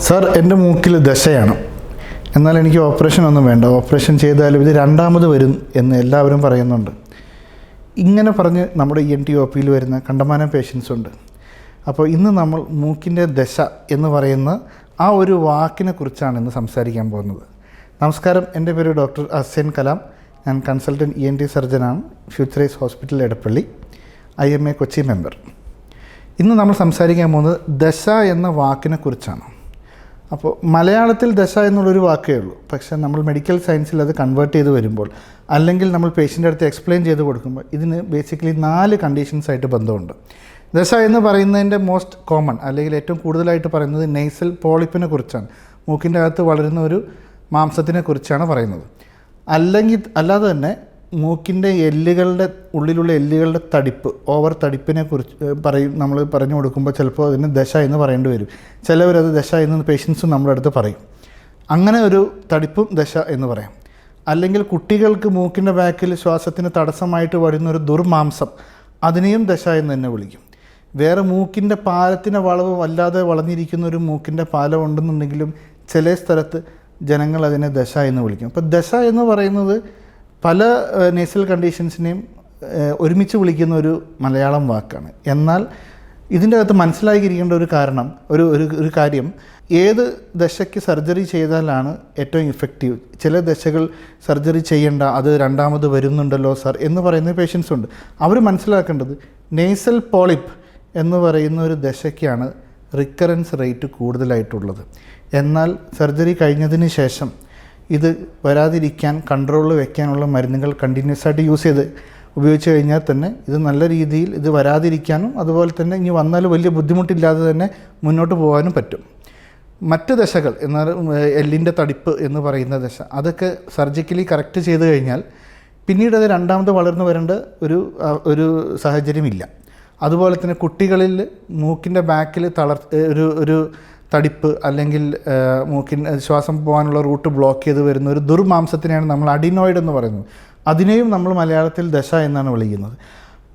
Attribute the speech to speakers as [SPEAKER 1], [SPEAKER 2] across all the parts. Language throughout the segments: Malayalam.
[SPEAKER 1] സാർ എന്റെ മൂക്കിൽ ദശയാണ്. എന്നാൽ എനിക്ക് ഓപ്പറേഷൻ ഒന്നും വേണ്ട. ഓപ്പറേഷൻ ചെയ്താലും ഇത് രണ്ടാമത് വരും എന്ന് എല്ലാവരും പറയുന്നുണ്ട്. ഇങ്ങനെ പറഞ്ഞ് നമ്മുടെ ഇ എൻ ടി ഒ പിയിൽ വരുന്ന കണ്ടമാനം പേഷ്യൻസ് ഉണ്ട് അപ്പോൾ ഇന്ന് നമ്മൾ മൂക്കിന്റെ ദശ എന്ന് പറയുന്ന ആ ഒരു വാക്കിനെ കുറിച്ചാണ് ഇന്ന് സംസാരിക്കാൻ പോകുന്നത്. നമസ്കാരം. എന്റെ പേര് ഡോക്ടർ അസ്യൻ കലാം. ഞാൻ consultant E N T സർജനാണ്. Futurise hospital Edappally. I M A Kochi member. ഇന്ന് നമ്മൾ സംസാരിക്കാൻ പോകുന്നത് ദശ എന്ന വാക്കിനെ കുറിച്ചാണ്. അപ്പോൾ മലയാളത്തിൽ ദശ എന്നുള്ളൊരു വാക്കേ ഉള്ളൂ. പക്ഷേ നമ്മൾ മെഡിക്കൽ സയൻസിൽ അത് കൺവേർട്ട് ചെയ്ത് വരുമ്പോൾ അല്ലെങ്കിൽ നമ്മൾ പേഷ്യന്റെ അടുത്ത് എക്സ്പ്ലെയിൻ ചെയ്ത് കൊടുക്കുമ്പോൾ ഇതിന് ബേസിക്കലി നാല് കണ്ടീഷൻസ് ആയിട്ട് ബന്ധമുണ്ട്. ദശ എന്ന് പറയുന്നതിന്റെ മോസ്റ്റ് കോമൺ അല്ലെങ്കിൽ ഏറ്റവും കൂടുതലായിട്ട് പറയുന്നത് നെയ്സൽ പോളിപ്പിനെ കുറിച്ചാണ്. മൂക്കിന്റെ അകത്ത് വളരുന്ന ഒരു മാംസത്തിനെ കുറിച്ചാണ് പറയുന്നത്. അല്ലെങ്കിൽ അല്ലാതെ തന്നെ മൂക്കിന്റെ എല്ലുകളുടെ ഉള്ളിലുള്ള എല്ലുകളുടെ തടിപ്പ് ഓവർ തടിപ്പിനെ കുറിച്ച് പറയും നമ്മൾ പറഞ്ഞു കൊടുക്കുമ്പോൾ ചിലപ്പോൾ അതിന് ദശ എന്ന് പറയേണ്ടി വരും. ചിലവരത് ദശ എന്ന് പേഷ്യൻസും നമ്മുടെ അടുത്ത് പറയും. അങ്ങനെ ഒരു തടിപ്പും ദശ എന്ന് പറയാം. അല്ലെങ്കിൽ കുട്ടികൾക്ക് മൂക്കിന്റെ ബാക്കിൽ ശ്വാസത്തിന് തടസ്സമായിട്ട് വരുന്ന ഒരു ദുർമാംസം അതിനെയും ദശ എന്ന് തന്നെ വിളിക്കും. വേറെ മൂക്കിന്റെ പാലത്തിന്റെ വളവ് വല്ലാതെ വളഞ്ഞിരിക്കുന്ന ഒരു മൂക്കിന്റെ പാലം ഉണ്ടെന്നുണ്ടെങ്കിലും ചില സ്ഥലത്ത് ജനങ്ങൾ അതിനെ ദശ എന്ന് വിളിക്കും. അപ്പോൾ ദശ എന്ന് പറയുന്നത് പല നേസൽ കണ്ടീഷൻസിനെയും ഒരുമിച്ച് വിളിക്കുന്ന ഒരു മലയാളം വാക്കാണ്. എന്നാൽ ഇതിന്റെ അകത്ത് മനസ്സിലാക്കിയിരിക്കേണ്ട ഒരു കാരണം ഒരു ഒരു ഒരു കാര്യം ഏത് ദശയ്ക്ക് സർജറി ചെയ്താലാണ് ഏറ്റവും ഇഫക്റ്റീവ് ചില ദശകൾ സർജറി ചെയ്യേണ്ട അത് രണ്ടാമത് വരുന്നുണ്ടല്ലോ സർ എന്ന് പറയുന്ന പേഷ്യൻസ് ഉണ്ട്. അവർ മനസ്സിലാക്കേണ്ടത് നേസൽ പോളിപ്പ് എന്ന് പറയുന്ന ഒരു ദശയ്ക്കാണ് റിക്കറൻസ് റേറ്റ് കൂടുതലായിട്ടുള്ളത്. എന്നാൽ സർജറി കഴിഞ്ഞതിന് ശേഷം ഇത് വരാതിരിക്കാൻ കൺട്രോളിൽ വെക്കാനുള്ള മരുന്നുകൾ കണ്ടിന്യൂസ് ആയിട്ട് യൂസ് ചെയ്ത് ഉപയോഗിച്ച് കഴിഞ്ഞാൽ തന്നെ ഇത് നല്ല രീതിയിൽ ഇത് വരാതിരിക്കാനും അതുപോലെ തന്നെ ഇനി വന്നാൽ വലിയ ബുദ്ധിമുട്ടില്ലാതെ തന്നെ മുന്നോട്ട് പോകാനും പറ്റും. മറ്റ് ദശകൾ എന്നാൽ എല്ലിന്റെ തടിപ്പ് എന്ന് പറയുന്ന ദശ അതൊക്കെ സർജിക്കലി കറക്റ്റ് ചെയ്ത് കഴിഞ്ഞാൽ പിന്നീട് അത് രണ്ടാമത് വളർന്നു വരേണ്ട ഒരു ഒരു സാഹചര്യമില്ല. അതുപോലെ തന്നെ കുട്ടികളിൽ മൂക്കിന്റെ ബാക്കിൽ തളർ ഒരു ഒരു തടിപ്പ് അല്ലെങ്കിൽ മൂക്കിൻ ശ്വാസം പോകാനുള്ള റൂട്ട് ബ്ലോക്ക് ചെയ്ത് വരുന്ന ഒരു ദുർമാംസത്തിനെയാണ് നമ്മൾ അഡിനോയിഡ് എന്ന് പറയുന്നത്. അതിനെയും നമ്മൾ മലയാളത്തിൽ ദശ എന്നാണ് വിളിക്കുന്നത്.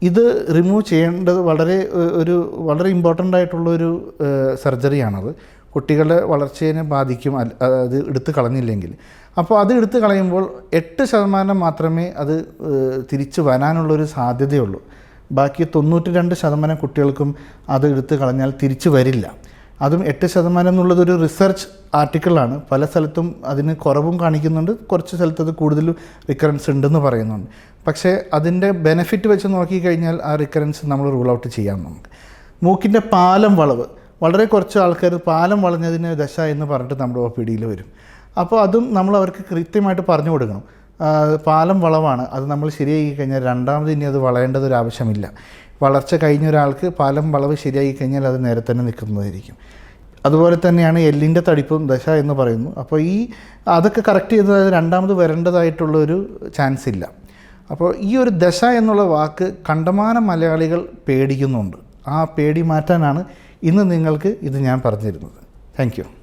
[SPEAKER 1] ഇത് റിമൂവ് ചെയ്യേണ്ടത് വളരെ ഒരു വളരെ ഇമ്പോർട്ടന്റ് ആയിട്ടുള്ളൊരു സർജറിയാണത് കുട്ടികളുടെ വളർച്ചയെ ബാധിക്കും അത് എടുത്ത് കളഞ്ഞില്ലെങ്കിൽ. അപ്പോൾ അത് എടുത്ത് കളയുമ്പോൾ എട്ട് ശതമാനം മാത്രമേ അത് തിരിച്ച് വരാനുള്ളൊരു സാധ്യതയുള്ളൂ. ബാക്കി തൊണ്ണൂറ്റി രണ്ട് ശതമാനം കുട്ടികൾക്കും അത് എടുത്ത് കളഞ്ഞാൽ തിരിച്ചു വരില്ല. അതും എട്ട് ശതമാനം എന്നുള്ളതൊരു റിസർച്ച് ആർട്ടിക്കിളാണ് പല സ്ഥലത്തും അതിന് കുറവും കാണിക്കുന്നുണ്ട്. കുറച്ച് സ്ഥലത്ത് അത് കൂടുതലും റിക്കറൻസ് ഉണ്ടെന്ന് പറയുന്നുണ്ട്. പക്ഷേ അതിന്റെ ബെനിഫിറ്റ് വെച്ച് നോക്കിക്കഴിഞ്ഞാൽ ആ റിക്കറൻസ് നമ്മൾ റൂൾ ഔട്ട് ചെയ്യാം നമുക്ക്. മൂക്കിന്റെ പാലം വളവ്. വളരെ കുറച്ച് ആൾക്കാർ പാലം വളഞ്ഞതിന് ദശ എന്ന് പറഞ്ഞിട്ട് നമ്മുടെ ഒ പി ഡിയിൽ വരും. അപ്പോൾ അതും നമ്മൾ അവർക്ക് കൃത്യമായിട്ട് പറഞ്ഞു കൊടുക്കണം. പാലം വളവാണ്. അത് നമ്മൾ ശരിയാക്കി കഴിഞ്ഞാൽ രണ്ടാമത് ഇനി അത് വളയേണ്ടത് ഒരു ആവശ്യമില്ല. വളർച്ച കഴിഞ്ഞ ഒരാൾക്ക് പാലം വളവ് ശരിയാക്കി കഴിഞ്ഞാൽ അത് നേരെ തന്നെ നിൽക്കുന്നതായിരിക്കും. അതുപോലെ തന്നെയാണ് എല്ലിന്റെ തടിപ്പും ദശ എന്ന് പറയുന്നു. അപ്പോൾ ഈ അതൊക്കെ കറക്റ്റ് ചെയ്തത് രണ്ടാമത് വരേണ്ടതായിട്ടുള്ളൊരു ചാൻസ് ഇല്ല. അപ്പോൾ ഈ ഒരു ദശ എന്നുള്ള വാക്ക് കണ്ടമാനം മലയാളികൾ പേടിക്കുന്നുണ്ട്. ആ പേടി മാറ്റാനാണ് ഇന്ന് നിങ്ങൾക്ക് ഇത് ഞാൻ പറഞ്ഞിരുന്നത്. താങ്ക്